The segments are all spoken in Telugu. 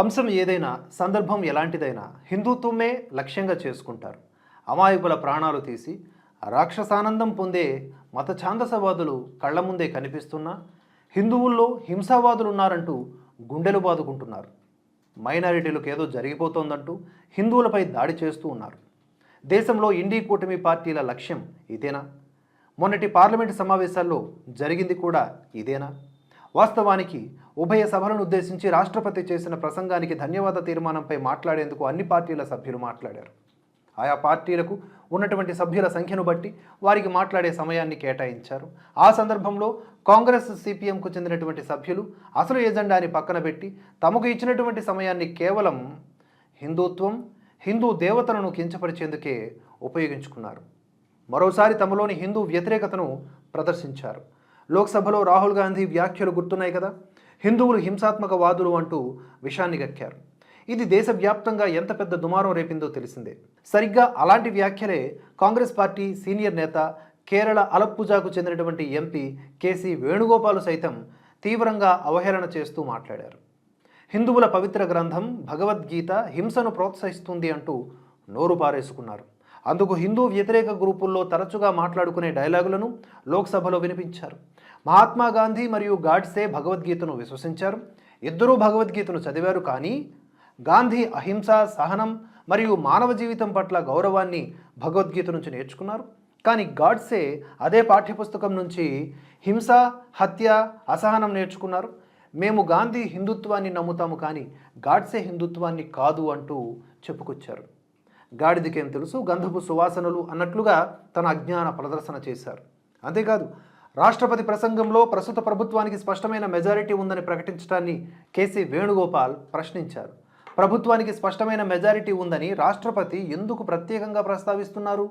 అంశం ఏదైనా సందర్భం ఎలాంటిదైనా హిందుత్వమే లక్ష్యంగా చేసుకుంటారు. అమాయకుల ప్రాణాలు తీసి రాక్షసానందం పొందే మత ఛాందసవాదులు కళ్ళ ముందే కనిపిస్తున్నా హిందువుల్లో హింసావాదులు ఉన్నారంటూ గుండెలు బాదుకుంటున్నారు. మైనారిటీలకు ఏదో జరిగిపోతోందంటూ హిందువులపై దాడి చేస్తూ ఉన్నారు. దేశంలో ఇండీ కూటమి పార్టీల లక్ష్యం ఇదేనా? మొన్నటి పార్లమెంటు సమావేశాల్లో జరిగింది కూడా ఇదేనా? వాస్తవానికి ఉభయ సభలను ఉద్దేశించి రాష్ట్రపతి చేసిన ప్రసంగానికి ధన్యవాద తీర్మానంపై మాట్లాడేందుకు అన్ని పార్టీల సభ్యులు మాట్లాడారు. ఆయా పార్టీలకు ఉన్నటువంటి సభ్యుల సంఖ్యను బట్టి వారికి మాట్లాడే సమయాన్ని కేటాయించారు. ఆ సందర్భంలో కాంగ్రెస్ సిపిఎంకు చెందినటువంటి సభ్యులు అసలు ఎజెండాని పక్కన పెట్టి తమకు ఇచ్చినటువంటి సమయాన్ని కేవలం హిందుత్వం హిందూ దేవతలను కించపరిచేందుకే ఉపయోగించుకున్నారు. మరోసారి తమలోని హిందూ వ్యతిరేకతను ప్రదర్శించారు. లోక్సభలో రాహుల్ గాంధీ వ్యాఖ్యలు గుర్తున్నాయి కదా? హిందువులు హింసాత్మక వాదులు అంటూ విషాన్ని గక్కారు. ఇది దేశవ్యాప్తంగా ఎంత పెద్ద దుమారం రేపిందో తెలిసిందే. సరిగ్గా అలాంటి వ్యాఖ్యలే కాంగ్రెస్ పార్టీ సీనియర్ నేత కేరళ అలప్పుజాకు చెందినటువంటి ఎంపీ కేసీ వేణుగోపాలు సైతం తీవ్రంగా అవహేళన చేస్తూ మాట్లాడారు. హిందువుల పవిత్ర గ్రంథం భగవద్గీత హింసను ప్రోత్సహిస్తుంది అంటూ నోరు పారేసుకున్నారు. అందుకు హిందూ వ్యతిరేక గ్రూపుల్లో తరచుగా మాట్లాడుకునే డైలాగులను లోక్సభలో వినిపించారు. మహాత్మా గాంధీ మరియు గాడ్సే భగవద్గీతను విశ్వసించారు. ఇద్దరూ భగవద్గీతను చదివారు కానీ గాంధీ అహింస సహనం మరియు మానవ జీవితం పట్ల గౌరవాన్ని భగవద్గీత నుంచి నేర్చుకున్నారు. కానీ గాడ్సే అదే పాఠ్యపుస్తకం నుంచి హింస హత్య అసహనం నేర్చుకున్నారు. మేము గాంధీ హిందుత్వాన్ని నమ్ముతాము కానీ గాడ్సే హిందుత్వాన్ని కాదు అంటూ చెప్పుకొచ్చారు. గాడిదికేం తెలుసు? గంధపు సువాసనలు అన్నట్లుగా తన అజ్ఞాన ప్రదర్శన చేశారు. అంతేకాదు రాష్ట్రపతి ప్రసంగంలో ప్రస్తుత ప్రభుత్వానికి స్పష్టమైన మెజారిటీ ఉందని ప్రకటించడాన్ని కేసీ వేణుగోపాల్ ప్రశ్నించారు. ప్రభుత్వానికి స్పష్టమైన మెజారిటీ ఉందని రాష్ట్రపతి ఎందుకు ప్రత్యేకంగా ప్రస్తావిస్తున్నారు?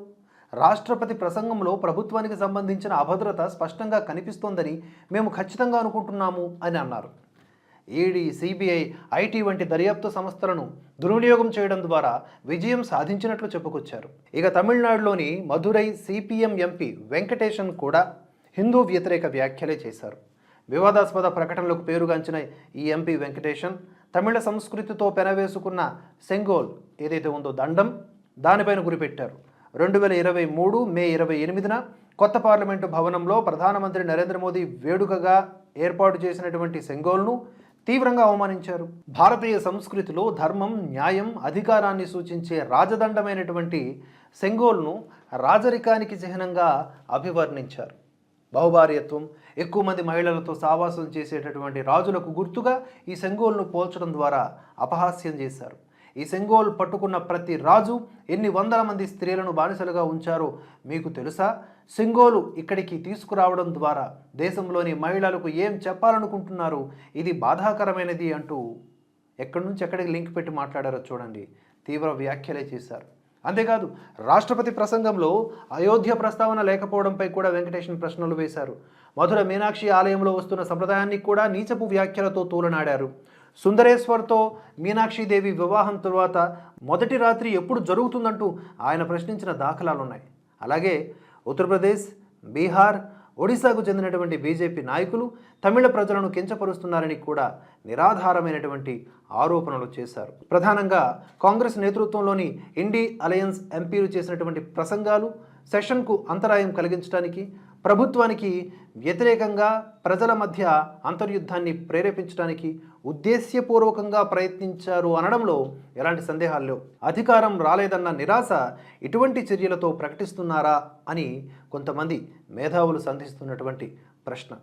రాష్ట్రపతి ప్రసంగంలో ప్రభుత్వానికి సంబంధించిన అభద్రత స్పష్టంగా కనిపిస్తోందని మేము ఖచ్చితంగా అనుకుంటున్నాము అని అన్నారు. ఈడీ సిబిఐ ఐటీ వంటి దర్యాప్తు సంస్థలను దుర్వినియోగం చేయడం ద్వారా విజయం సాధించినట్లు చెప్పుకొచ్చారు. ఇక తమిళనాడులోని మధురై సిపిఎం ఎంపీ వెంకటేశన్ కూడా హిందూ వ్యతిరేక వ్యాఖ్యలే చేశారు. వివాదాస్పద ప్రకటనలకు పేరుగాంచిన ఈ ఎంపీ వెంకటేషన్ తమిళ సంస్కృతితో పెనవేసుకున్న సెంగోల్ ఏదైతే ఉందో దండం దానిపైన గురిపెట్టారు. రెండు వేల ఇరవై మూడు మే ఇరవై ఎనిమిదిన కొత్త పార్లమెంటు భవనంలో ప్రధానమంత్రి నరేంద్ర మోదీ వేడుకగా ఏర్పాటు చేసినటువంటి సెంగోల్ను తీవ్రంగా అవమానించారు. భారతీయ సంస్కృతిలో ధర్మం న్యాయం అధికారాన్ని సూచించే రాజదండమైనటువంటి సెంగోల్ను రాజరికానికి చిహ్నంగా అభివర్ణించారు. బహుభార్యత్వం ఎక్కువ మంది మహిళలతో సావాసం చేసేటటువంటి రాజులకు గుర్తుగా ఈ సెంగోల్ను పోల్చడం ద్వారా అపహాస్యం చేశారు. ఈ సెంగోల్ పట్టుకున్న ప్రతి రాజు ఎన్ని వందల మంది స్త్రీలను బానిసలుగా ఉంచారో మీకు తెలుసా? సెంగోలు ఇక్కడికి తీసుకురావడం ద్వారా దేశంలోని మహిళలకు ఏం చెప్పాలనుకుంటున్నారు? ఇది బాధాకరమైనది అంటూ ఎక్కడి నుంచి ఎక్కడికి లింక్ పెట్టి మాట్లాడారో చూడండి. తీవ్ర వ్యాఖ్యలే చేశారు. అంతేకాదు రాష్ట్రపతి ప్రసంగంలో అయోధ్య ప్రస్తావన లేకపోవడంపై కూడా వెంకటేశ్వర ప్రశ్నలు వేశారు. మధుర మీనాక్షి ఆలయంలో వస్తున్న సంప్రదాయాన్ని కూడా నీచపు వ్యాఖ్యలతో తూలనాడారు. సుందరేశ్వర్తో మీనాక్షిదేవి వివాహం తరువాత మొదటి రాత్రి ఎప్పుడు జరుగుతుందంటూ ఆయన ప్రశ్నించిన దాఖలాలున్నాయి. అలాగే ఉత్తరప్రదేశ్ బీహార్ ఒడిశాకు చెందినటువంటి బీజేపీ నాయకులు తమిళ ప్రజలను కించపరుస్తున్నారని కూడా నిరాధారమైనటువంటి ఆరోపణలు చేశారు. ప్రధానంగా కాంగ్రెస్ నేతృత్వంలోని ఇండి అలయన్స్ ఎంపీలు చేసినటువంటి ప్రసంగాలు సెషన్కు అంతరాయం కలిగించడానికి ప్రభుత్వానికి వ్యతిరేకంగా ప్రజల మధ్య అంతర్యుద్ధాన్ని ప్రేరేపించడానికి ఉద్దేశ్యపూర్వకంగా ప్రయత్నించారు అనడంలో ఎలాంటి సందేహాలు లేవు. అధికారం రాలేదన్న నిరాశ ఇటువంటి చర్యలతో ప్రకటిస్తున్నారా అని కొంతమంది మేధావులు సంధిస్తున్నటువంటి ప్రశ్న.